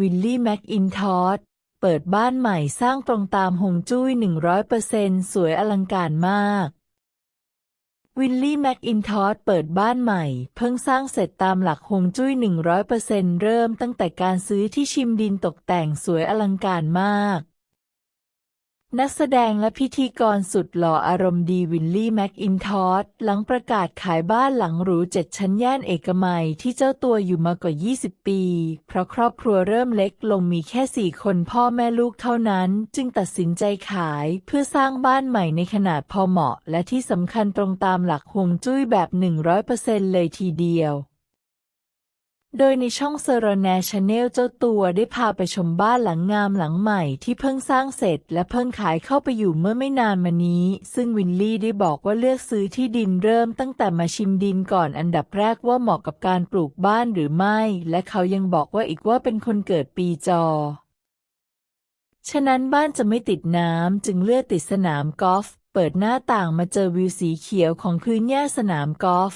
วิลลี่แม็กอินทอสเปิดบ้านใหม่สร้างตรงตามฮวงจุ้ย 100%สวยอลังการมาก วิลลี่แม็กอินทอสเปิดบ้านใหม่ เพิ่งสร้างเสร็จตามหลักฮวงจุ้ย 100%เริ่มตั้งแต่การซื้อที่ชิมดินตกแต่งสวยอลังการมาก นักแสดงและพิธีกรสุดหล่ออารมณ์ดีวิลลี่แม็กอินทอสหลังประกาศขายบ้านหลังหรูเจ็ดชั้นย่านเอกมัยที่เจ้าตัวอยู่มากว่า 20 ปี เพราะครอบครัวเริ่มเล็กลงมีแค่สี่คนพ่อแม่ลูกเท่านั้น จึงตัดสินใจขายเพื่อสร้างบ้านใหม่ในขนาดพอเหมาะ และที่สำคัญตรงตามหลักฮวงจุ้ยแบบ 100%เลยทีเดียว โดยในช่องเซอร์แนชแนลเจ้าตัวได้พาไปชมบ้านหลังงามหลังใหม่ที่เพิ่งสร้างเสร็จและเพิ่งขายเข้าไปอยู่เมื่อไม่นานมานี้ ซึ่งวินลี่ได้บอกว่าเลือกซื้อที่ดินเริ่มตั้งแต่มาชิมดินก่อนอันดับแรกว่าเหมาะกับการปลูกบ้านหรือไม่ และเขายังบอกว่าอีกว่าเป็นคนเกิดปีจอฉะนั้นบ้านจะไม่ติดน้ำจึงเลือกติดสนามกอล์ฟเปิดหน้าต่างมาเจอวิวสีเขียวของพื้นหญ้าสนามกอล์ฟ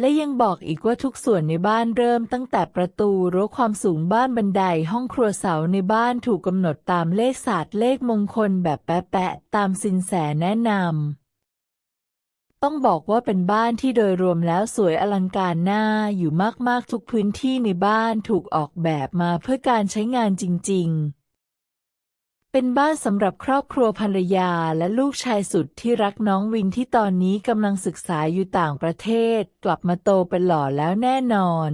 และยังบอกอีกว่าทุกส่วนในบ้านเริ่มตั้งแต่ประตูรั้วความสูงบ้านบันไดห้องครัวเสาในบ้านถูกกำหนดตามเลขศาสตร์เลขมงคลแบบแปะๆตามสินแสแนะนำ ต้องบอกว่าเป็นบ้านที่โดยรวมแล้วสวยอลังการน่าอยู่มากๆทุกพื้นที่ในบ้านถูกออกแบบมาเพื่อการใช้งานจริง ๆ เป็นบ้านสำหรับครอบครัวภรรยาและลูกชายสุดที่รักน้องวินที่ตอนนี้กำลังศึกษาอยู่ต่างประเทศ กลับมาโตเป็นหล่อแล้วแน่นอน